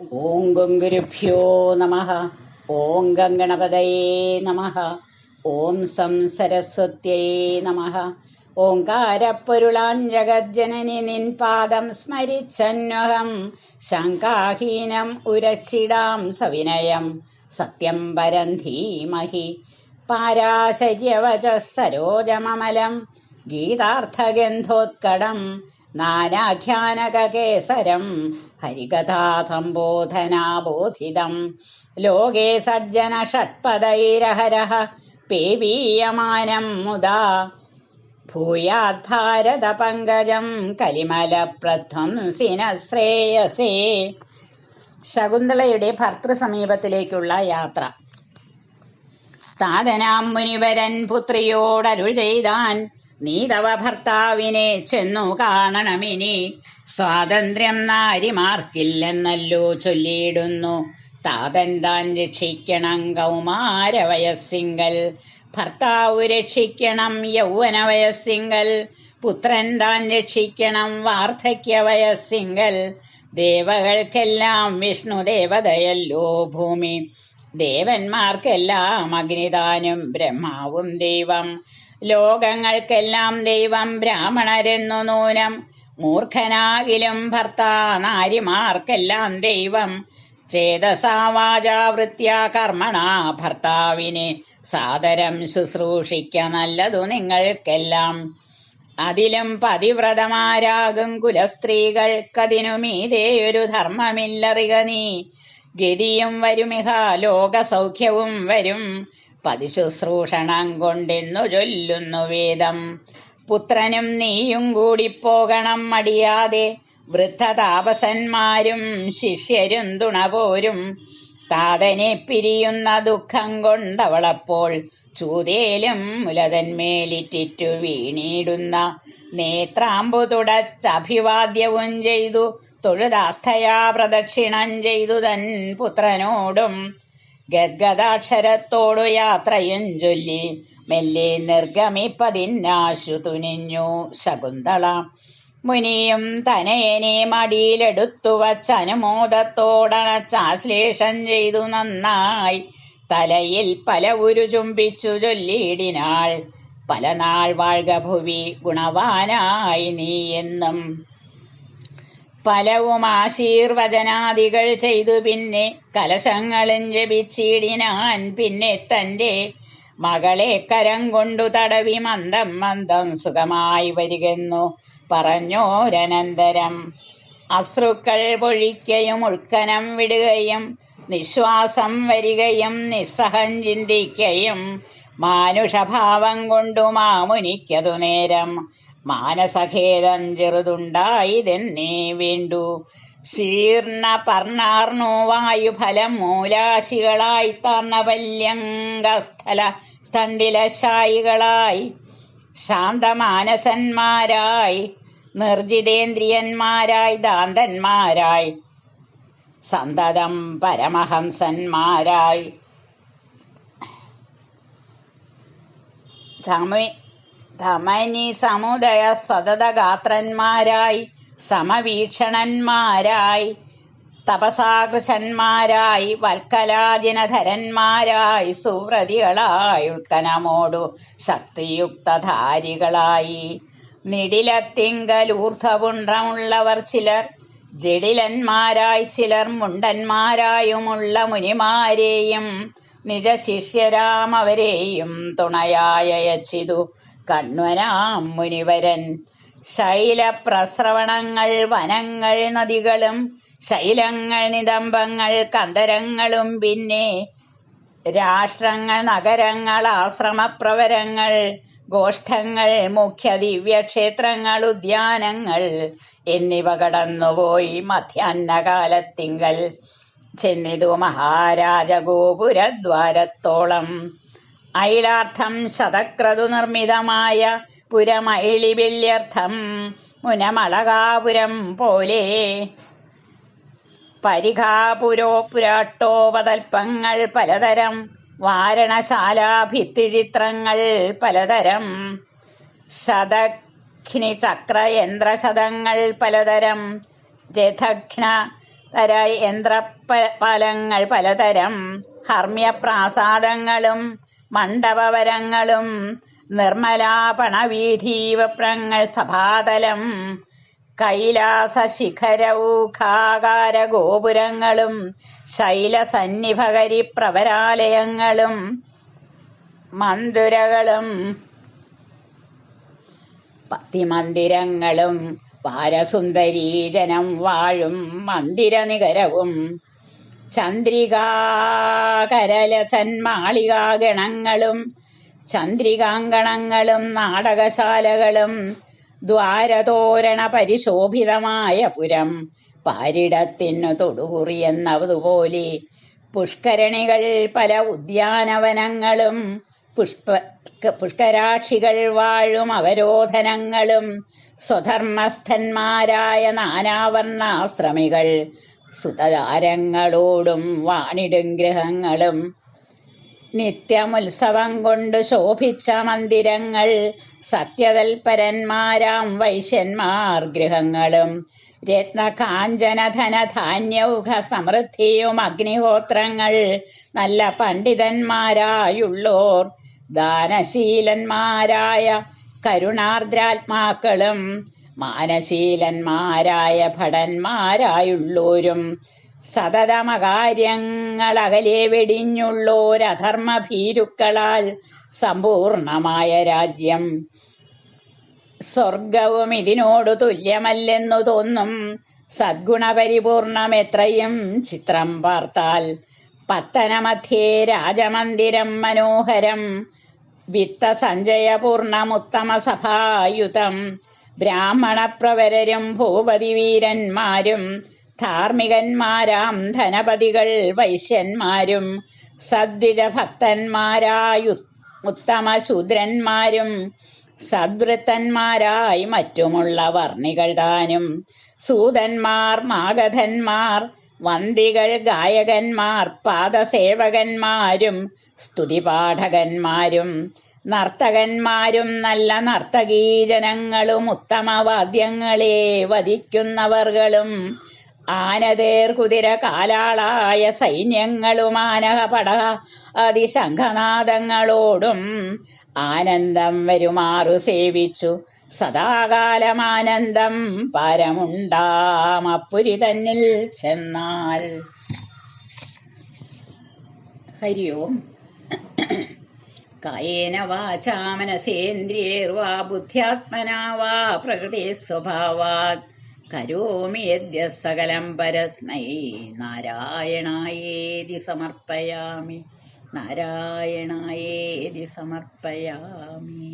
ഓം ഗംഗുരുഭ്യോ നമ. ഓം ഗംഗണപതയേ നമ. ഓം സം സരസ്വത്യേ നമ. ഓങ്കാരപ്പൊരുളാൻ ജഗജ്ജനനി നിൻ പാദം സ്മരിച്ചന്വഹം. ശങ്കാഹീനം ഉരച്ചിടാം സവിനയം. സത്യം പരം ധീമഹി. പാരാശര്യവച സരോജമമലം. ഗീതാർത്ഥഗന്ധോത്കടം. നാനാഖ്യാനകേസരം ഹരികഥാസംബോധനാബോധിതം. ലോകേ സജ്ജന ഷട്പദൈരഹരഃ പേവീയമാനം മുദാ ഭൂയാത് ഭാരത പങ്കജം കലിമലപ്രധ്വംസിന ശ്രേയസേ ശകുന്തളയുടെ ഭർത്തൃസമീപത്തിലേക്കുള്ള യാത്ര. താതനാം മുനിവരൻ പുത്രിയോടരുൾ ചെയ്താൻ നീ തവ ഭർത്താവിനെ ചെന്നു കാണണമിനി. സ്വാതന്ത്ര്യം നാരിമാർക്കില്ലെന്നല്ലോ ചൊല്ലിയിടുന്നു. താതൻ താൻ രക്ഷിക്കണം കൗമാരവയസ്സിങ്കൽ. ഭർത്താവ് രക്ഷിക്കണം യൗവനവയസ്സിങ്കൽ. പുത്രൻ താൻ രക്ഷിക്കണം വാർദ്ധക്യ വയസ്സിങ്കൽ ദേവകൾക്കെല്ലാം വിഷ്ണു ദേവതയല്ലോ ഭൂമി. ദേവന്മാർക്കെല്ലാം അഗ്നിദാനും ബ്രഹ്മാവും ദൈവം. ലോകങ്ങൾക്കെല്ലാം ദൈവം ബ്രാഹ്മണരെന്നു നൂനം. മൂർഖനാകിലും ഭർത്താ നാരിമാർക്കെല്ലാം ദൈവം. ചേതസാവാചാവൃത്യ കർമ്മണ ഭർത്താവിനെ സാദരം ശുശ്രൂഷിക്ക നല്ലതു നിങ്ങൾക്കെല്ലാം. അതിലും പതിവ്രതമാരാകും കുലസ്ത്രീകൾക്കതിനു മീതേ ഒരു ധർമ്മമില്ലറിക നീ. ഗതിയും വരുമിഹ ലോകസൗഖ്യവും വരും. പതിശുശ്രൂഷണം കൊണ്ടെന്നു ചൊല്ലുന്നു വേദം. പുത്രനും നീയും കൂടി പോകണം മടിയാതെ. വൃദ്ധതാപസന്മാരും ശിഷ്യരും തുണപോരും താതനെ പിരിയുന്ന ദുഃഖം കൊണ്ടവളപ്പോൾ ചൂതേലും മുലതന്മേലിറ്റിറ്റു വീണിടുന്ന നേത്രാമ്പു തുടച്ചഭിവാദ്യവും ചെയ്തു. തൊഴുതാസ്ഥയാ പ്രദക്ഷിണം ചെയ്തു തൻ പുത്രനോടും. ഗദ്ഗദാക്ഷരത്തോടു യാത്രയും ചൊല്ലി മെല്ലെ നിർഗമിപ്പതിന്നാശു തുനിഞ്ഞു ശകുന്തള. മുനിയും തനയനെ മടിയിലെടുത്തു വച്ചനുമോദത്തോടണച്ചാശ്ലേഷം ചെയ്തു നന്നായി. തലയിൽ പല ഉരു ചുംബിച്ചു ചൊല്ലിയിടിനാൾ. പല നാൾ വാഴ്ക ഭുവി ഗുണവാനായി നീ എന്നും പലവും ആശീർവചനാദികൾ ചെയ്തു പിന്നെ കലശങ്ങളും ജപിച്ചിടിനാൻ പിന്നെ തന്റെ മകളെ കരം കൊണ്ടു തടവി മന്ദം മന്ദം സുഖമായി വരികെന്നു പറഞ്ഞോരനന്തരം അശ്രുക്കൾ പൊഴിക്കയും ഉൾക്കനം വിടുകയും നിശ്വാസം വരികയും നിസ്സഹം ചിന്തിക്കയും മാനുഷഭാവം കൊണ്ടു മാമുനിക്കതു നേരം മാനസഖേദം ചെറുതുണ്ടായിതെന്നേ വേണ്ടു. ശീർണ പർണാർണോ വായുഫലം മൂലാശികളായി തർണവല്യംഗസ്ഥല സ്ഥണ്ടിലശായികളായി ശാന്തമാനസന്മാരായി നിർജിതേന്ദ്രിയന്മാരായി ദാന്തന്മാരായി സന്തതം പരമഹംസന്മാരായി. ധമി ധമനി സമുദയ സതതഗാത്രന്മാരായി സമവീക്ഷണന്മാരായി തപസാകൃശന്മാരായി വൽക്കലാജിനധരന്മാരായി സുവ്രതികളായി ഉൽക്കനമോടു ശക്തിയുക്തധാരികളായി. നിടിലത്തിങ്കലൂർധപുണ്ഡമുള്ളവർ ചിലർ ജഡിലന്മാരായി ചിലർ മുണ്ടന്മാരായുമുള്ള മുനിമാരെയും നിജശിഷ്യരാമവരെയും തുണയായയച്ചിതു. കണ്വനാം മുനിവരൻ. ശൈലപ്രസ്രവണങ്ങൾ വനങ്ങൾ നദികളും ശൈലങ്ങൾ നിതംബങ്ങൾ കന്തരങ്ങളും പിന്നെ രാഷ്ട്രങ്ങൾ നഗരങ്ങൾ ആശ്രമപ്രവരങ്ങൾ ഗോഷ്ഠങ്ങൾ മുഖ്യ ദിവ്യക്ഷേത്രങ്ങൾ ഉദ്യാനങ്ങൾ എന്നിവ കടന്നുപോയി മധ്യാഹ്നകാലത്തിങ്കൽ. ചെന്നിതു മഹാരാജഗോപുരദ്വാരത്തോളം. ഐലാർത്ഥം ശതക്രതു നിർമ്മിതമായ പുരമൈളിബില്യർത്ഥം മുനമളകാപുരം പോലെ. പരിഘാപുരോ പുരാട്ടോപതൽപ്പങ്ങൾ പലതരം വാരണശാലാഭിത്തിചിത്രങ്ങൾ പലതരം ശതഘ്നി ചക്രയന്ത്രശതങ്ങൾ പലതരം രഥഘ്ന തര യന്ത്രപാലങ്ങൾ പലതരം ഹർമ്മ്യപ്രാസാദങ്ങളും മണ്ഡപവരങ്ങളും നിർമ്മലാപണവീഥീവപ്രങ്ങൾ സഭാതലം കൈലാസ ശിഖരൗഖാകാര ഗോപുരങ്ങളും ശൈലസന്നിഭകരി പ്രവരാലയങ്ങളും മന്ദിരകളും പത്തിമന്ദിരങ്ങളും വാരസുന്ദരീജനം വാഴും മന്ദിരനികരവും ചന്ദ്രികാകരലസന്മാളികാഗണങ്ങളും ചന്ദ്രികാങ്കണങ്ങളും നാടകശാലകളും ദ്വാരതോരണ പരിശോഭിതമായ പുരം പാരിടത്തിനു തൊടുകുറിയെന്നതുപോലെ പുഷ്കരണികൾ പല ഉദ്യാനവനങ്ങളും പുഷ്പ പുഷ്കരാക്ഷികൾ വാഴും അവരോധനങ്ങളും സ്വധർമ്മസ്ഥന്മാരായ നാനാവർണാശ്രമികൾ സുതതാരങ്ങളോടും വാണിടും ഗ്രഹങ്ങളും നിത്യമുത്സവം കൊണ്ട് ശോഭിച്ച മന്ദിരങ്ങൾ സത്യതൽപരന്മാരാം വൈശ്യന്മാർ ഗൃഹങ്ങളും ധാന്യൗഹ സമൃദ്ധിയും അഗ്നിഹോത്രങ്ങൾ നല്ല പണ്ഡിതന്മാരായുള്ളോർ. ദാനശീലന്മാരായ കരുണാർദ്രാത്മാക്കളും മാനശീലന്മാരായ ഭടന്മാരായുള്ളോരും സതതമകാര്യങ്ങളകലെ വെടിഞ്ഞുള്ളോരധർമ്മ ഭീരുക്കളാൽ സമ്പൂർണമായ രാജ്യം. സ്വർഗവും ഇതിനോടു തുല്യമല്ലെന്നു തോന്നും സദ്ഗുണപരിപൂർണമെത്രയും ചിത്രം പാർത്താൽ. പത്തനമധ്യേ രാജമന്ദിരം മനോഹരം വിത്തസഞ്ചയപൂർണമുത്തമ സഭായുതം ബ്രാഹ്മണപ്രവരരും ഭൂപതി വീരന്മാരും ധാർമ്മികന്മാരാം ധനപതികൾ വൈശ്യന്മാരും സദ്വിജ ഭക്തന്മാരായു ഉത്തമ ശൂദ്രന്മാരും സദ്വൃത്തന്മാരായി മറ്റുമുള്ള വർണികൾ താനും സൂതന്മാർ മാഗധന്മാർ വന്തികൾ ഗായകന്മാർ പാദസേവകന്മാരും സ്തുതിപാഠകന്മാരും നർത്തകന്മാരും നല്ല നർത്തകീജനങ്ങളും ഉത്തമവാദ്യങ്ങളെ വധിക്കുന്നവർകളും ആനതേർ കുതിര കാലാളായ സൈന്യങ്ങളും ആനഹ പടഹ അതിശംഖനാദങ്ങളോടും ആനന്ദം വരുമാറു സേവിച്ചു. സദാകാലമാനന്ദം പരമുണ്ടാമപ്പുരി തന്നിൽ ചെന്നാൽ. ഹരി ഓം. കായേന വാചാ മനസേന്ദ്രിയേർവാ ബുദ്ധ്യാത്മനാ വാ പ്രകൃതി സ്വഭാവാത് കരോമി യദ്യ സകലം പരസ്മൈ നാരായണായേതി സമർപ്പയാമി നാരായണായേതി സമർപ്പയാമി